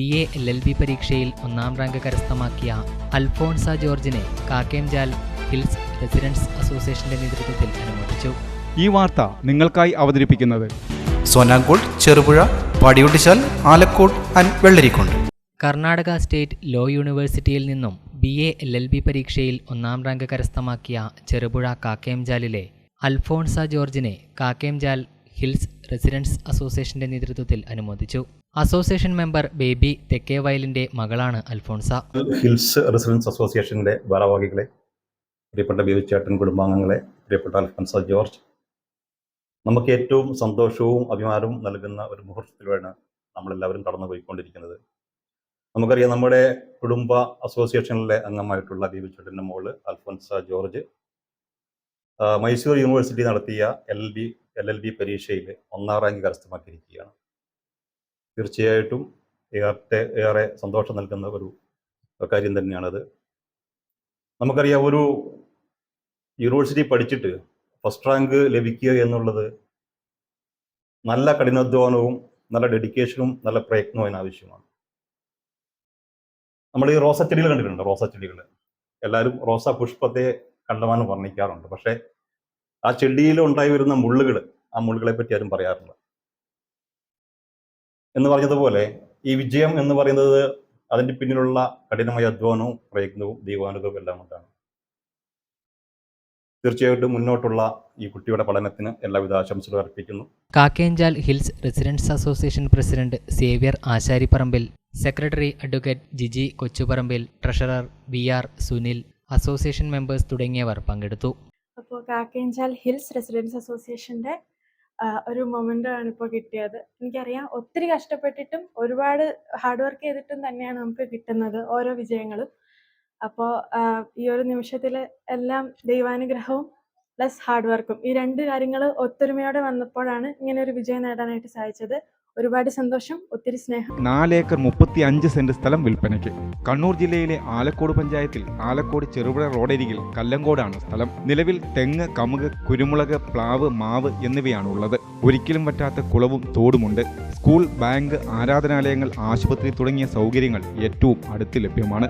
B A L L B പരീക്ഷയിൽ ഒന്നാം rank കരസ്ഥമാക്കിയ അൽഫോൺസ ജോർജിനെ കാക്കേംജാൽ ഹിൽസ് റെസിഡൻസ് അസോസിയേഷന്റെ നേതൃത്വത്തിൽ അനുമോദിച്ചു. ഈ വാർത്ത നിങ്ങൾക്കായി അവതരിപ്പിക്കുന്നത് സോനാങ്കോട് Cherupuzha Padiyottuchal Alakode and Vellarikundu. Karnataka state law യൂണിവേഴ്സിറ്റിയിൽ നിന്നും B A L L B പരീക്ഷയിൽ ഒന്നാം റാങ്ക് കരസ്ഥമാക്കിയ ചെറുപുഴ കാക്കേംജാലിലെ അൽഫോൺസ ജോർജിനെ കാക്കേംജാൽ ഹിൽസ് റെസിഡൻസ് അസോസിയേഷന്റെ നേതൃത്വത്തിൽ അനുമോദിച്ചു. അസോസിയേഷൻ മെമ്പർ ബേബി തെക്കേവയലിന്റെ മകളാണ് അൽഫോൺസ. ഹിൽസ് റെസിഡൻസ് അസോസിയേഷന്റെ ഭാരവാഹികളെ പ്രിയപ്പെട്ട ബേബി ചേട്ടൻ കുടുംബാംഗങ്ങളെ പ്രിയപ്പെട്ട അൽഫോൺസ ജോർജ് നമുക്ക് ഏറ്റവും സന്തോഷവും അഭിമാനവും നൽകുന്ന ഒരു മുഹൂർത്തത്തിലാണ് നമ്മളെല്ലാവരും കടന്നു പോയിക്കൊണ്ടിരിക്കുന്നത് നമുക്കറിയാം നമ്മുടെ കുടുംബ അസോസിയേഷനിലെ അംഗമായിട്ടുള്ള ബേബി ചേട്ടന്റെ മോൾ അൽഫോൻസ ജോർജ് മൈസൂർ യൂണിവേഴ്സിറ്റി നടത്തിയ L B L L B പരീക്ഷയിൽ ഒന്നാം റാങ്ക് കരസ്ഥമാക്കിയിരിക്കുകയാണ്. തീർച്ചയായിട്ടും ഏറെ ഏറെ സന്തോഷം നൽകുന്ന ഒരു കാര്യം തന്നെയാണത്. നമുക്കറിയാം ഒരു യൂണിവേഴ്സിറ്റി പഠിച്ചിട്ട് ഫസ്റ്റ് റാങ്ക് ലഭിക്കുക എന്നുള്ളത് നല്ല കഠിനാധ്വാനവും നല്ല ഡെഡിക്കേഷനും നല്ല പ്രയത്നവും അതിനാവശ്യമാണ് നമ്മൾ ഈ റോസച്ചെടികൾ കണ്ടിട്ടുണ്ട്? റോസച്ചെടികൾ എല്ലാവരും റോസ പുഷ്പത്തെ കണ്ടമാനം വർണിക്കാറുണ്ട്. പക്ഷേ ആ ചെടിയിൽ ഉണ്ടായി വരുന്ന മുള്ളുകൾ ആ മുള്ളുകളെ പറ്റി ആരും പറയാറില്ല. എന്ന് പറഞ്ഞതുപോലെ ഈ വിജയം എന്ന് പറയുന്നത് അതിന്റെ പിന്നിലുള്ള കഠിനമായ അധ്വാനവും പ്രയത്നവും ദൈവാനുഭവവും എല്ലാം കൊണ്ടാണ്. തീർച്ചയായിട്ടും മുന്നോട്ടുള്ള ഈ കുട്ടിയുടെ പഠനത്തിന് എല്ലാവിധ ആശംസകളും അർപ്പിക്കുന്നു. Kakkenchal hills residents association president Xavier Asharipparambil secretary advocate Giji Kochuparambil treasurer V R Sunil association members തുടങ്ങിയവർ പങ്കെടുത്തു. അപ്പോൾ കാക്കേഞ്ചാൽ ഹിൽസ് റെസിഡൻസ് അസോസിയേഷന്റെ ഒരു മൊമെന്റ് ആണ് ഇപ്പോൾ കിട്ടിയത്. എനിക്കറിയാം ഒത്തിരി കഷ്ടപ്പെട്ടിട്ടും ഒരുപാട് ഹാർഡ് വർക്ക് ചെയ്തിട്ടും തന്നെയാണ് നമുക്ക് കിട്ടുന്നത് ഓരോ വിജയങ്ങളും. അപ്പോൾ ഈ ഒരു നിമിഷത്തിൽ എല്ലാം ദൈവാനുഗ്രഹവും പ്ലസ് ഹാർഡ് വർക്കും. ഈ രണ്ട് കാര്യങ്ങൾ ഒത്തൊരുമയോടെ വന്നപ്പോഴാണ് ഇങ്ങനെ ഒരു വിജയം നേടാനായിട്ട് സാധിച്ചത്. ഒരുപാട് സന്തോഷം ഒത്തിരി സ്നേഹം. നാലേക്കർ മുപ്പത്തി അഞ്ച് സെന്റ് സ്ഥലം വിൽപ്പനയ്ക്ക്. കണ്ണൂർ ജില്ലയിലെ ആലക്കോട് പഞ്ചായത്തിൽ ആലക്കോട് ചെറുപുഴ റോഡരികിൽ കല്ലങ്കോടാണ് സ്ഥലം. നിലവിൽ തെങ്ങ് കമുക് കുരുമുളക് പ്ലാവ് മാവ് എന്നിവയാണ് ഉള്ളത് ഒരിക്കലും പറ്റാത്ത കുളവും തോടുമുണ്ട്. സ്കൂൾ ബാങ്ക് ആരാധനാലയങ്ങൾ ആശുപത്രി തുടങ്ങിയ സൗകര്യങ്ങൾ ഏറ്റവും അടുത്ത് ലഭ്യമാണ്.